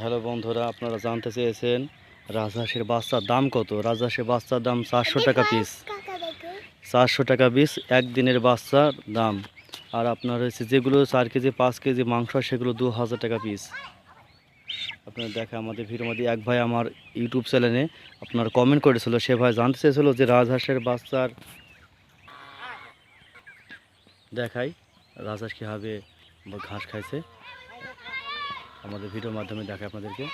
Hello বন্ধুরা, আপনারা জানতে চেয়েছেন রাজহাঁসের বাচ্চার দাম কত? রাজহাঁসের বাচ্চার দাম চারশো টাকা পিস চারশো টাকা পিস একদিনের বাচ্চার দাম। আর আপনার হচ্ছে যেগুলো চার কেজি, পাঁচ কেজি মাংস, সেগুলো দু হাজার টাকা পিস আপনার দেখা আমাদের ভিডিওর মধ্যে এক ভাই আমার ইউটিউব চ্যানেলে আপনার কমেন্ট করেছিল, সে ভাই জানতে চেয়েছিল যে রাজহাঁসের বাচ্চার দেখাই, রাজহাঁস কীভাবে ঘাস খাইছে। আমাদের ভিডিওর মাধ্যমে দেখে আপনাদেরকে।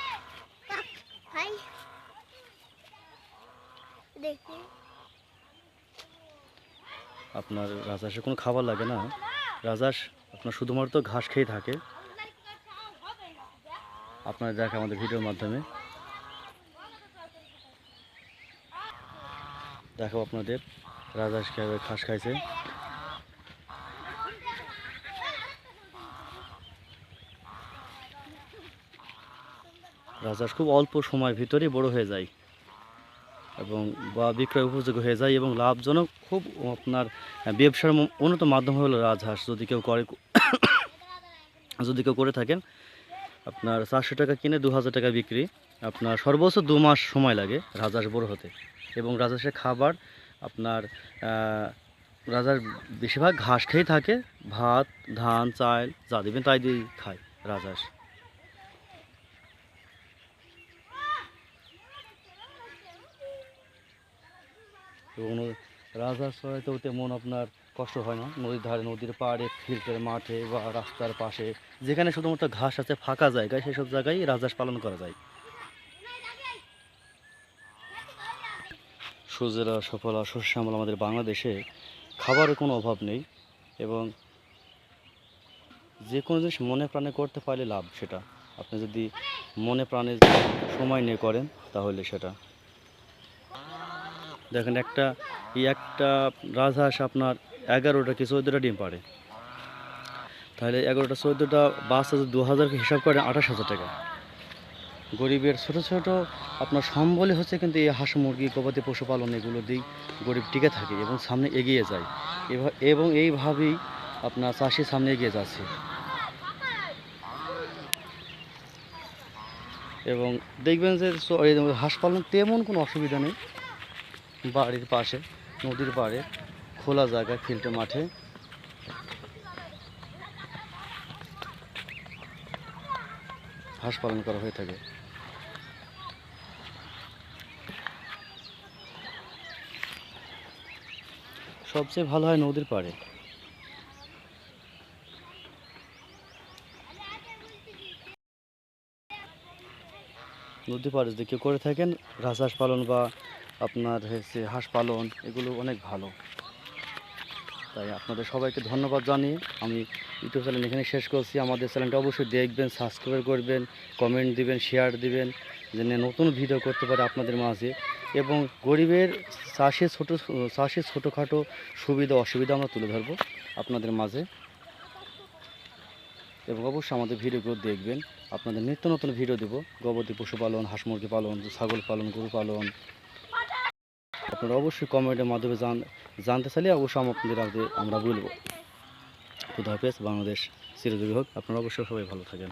আপনার রাজহাঁসের কোনো খাবার লাগে না? রাজহাঁস আপনার শুধুমাত্র ঘাস খেয়ে থাকে। আপনারা দেখে আমাদের ভিডিওর মাধ্যমে। দেখো আপনাদের রাজহাঁস কীভাবে ঘাস খাইছে। রাজহাঁস খুব অল্প সময়ের ভিতরেই বড় হয়ে যায় এবং বা বিক্রয় উপযোগী হয়ে যায় এবং লাভজনক খুব আপনার ব্যবসার ম- অন্যতম মাধ্যম হলো রাজহাঁস। যদি কেউ করে, যদি কেউ করে থাকেন, আপনার চারশো টাকা কিনে দু হাজার টাকা বিক্রি, আপনার সর্বোচ্চ দু মাস সময় লাগে রাজহাঁস বড় হতে। এবং রাজহাঁসের খাবার আপনার রাজহাঁস বেশিরভাগ ঘাস খেয়েই থাকে, ভাত, ধান, চাল, যা দেবেন তাই দিয়েই খায় রাজহাঁস। এবং রাজহাঁস চড়াইতেও তেমন আপনার কষ্ট হয় না। নদীর ধারে, নদীর পাড়ে, ফিল্ডের মাঠে বা রাস্তার পাশে, যেখানে শুধুমাত্র ঘাস আছে, ফাঁকা জায়গায় সেসব জায়গায় রাজহাঁস পালন করা যায়। সুজলা সফলা শস্যামল আমাদের বাংলাদেশে খাবারের কোনো অভাব নেই এবং যে কোনো জিনিস মনে প্রাণে করতে পারলে লাভ সেটা। আপনি যদি মনে প্রাণে সময় নিয়ে করেন তাহলে সেটা। দেখেন একটা, এই একটা রাজহাঁস আপনার এগারোটা কি চোদ্দোটা ডিম পারে তাহলে এগারোটা চোদ্দোটা বাস আছে দু হাজারকে হিসাব করে আঠাশ হাজার টাকা। গরিবের ছোট ছোট আপনার সম্বলে হচ্ছে কিন্তু এই হাঁস মুরগি, গবাদি পশুপালন এগুলো দিয়েই গরিব টিকে থাকে এবং সামনে এগিয়ে যায়। এবং এইভাবেই আপনার চাষি সামনে এগিয়ে যাচ্ছে। এবং দেখবেন যে হাঁস পালন তেমন কোনো অসুবিধা নেই। বাড়ির পাশে, নদীর পাড়ে, খোলা জায়গা ফিল্টে মাঠে। হাঁস পালন করা হয়ে থাকে। সবচেয়ে ভালো হয় নদীর পাড়ে। নদী পাড়ে যদি কেউ করে থাকেন রাজহাঁস পালন বা আপনার হচ্ছে হাঁস পালন, এগুলো অনেক ভালো। তাই আপনাদের সবাইকে ধন্যবাদ জানিয়ে আমি ইউটিউব চ্যানেল এখানে শেষ করছি। আমাদের চ্যানেলটা অবশ্যই দেখবেন সাবস্ক্রাইব করবেন কমেন্ট দিবেন শেয়ার দিবেন, যেন নতুন ভিডিও করতে পারে আপনাদের মাঝে। এবং গরিবের চাষে ছোটো চাষের ছোটোখাটো সুবিধা, অসুবিধা আমরা তুলে ধরবো আপনাদের মাঝে। এবং অবশ্যই আমাদের ভিডিওগুলো দেখবেন। আপনাদের নিত্য নতুন ভিডিও দেবো। গবাদি পশুপালন হাঁস মুরগি পালন, ছাগল পালন, গরু পালন আপনারা অবশ্যই কমেন্টের মাধ্যমে জান, জানতে চাইলে অবশ্যই আপনাদের আগে আমরা বলব খুদ হাফেজ বাংলাদেশ চিরজীবী হোক, আপনারা অবশ্যই সবাই ভালো থাকেন।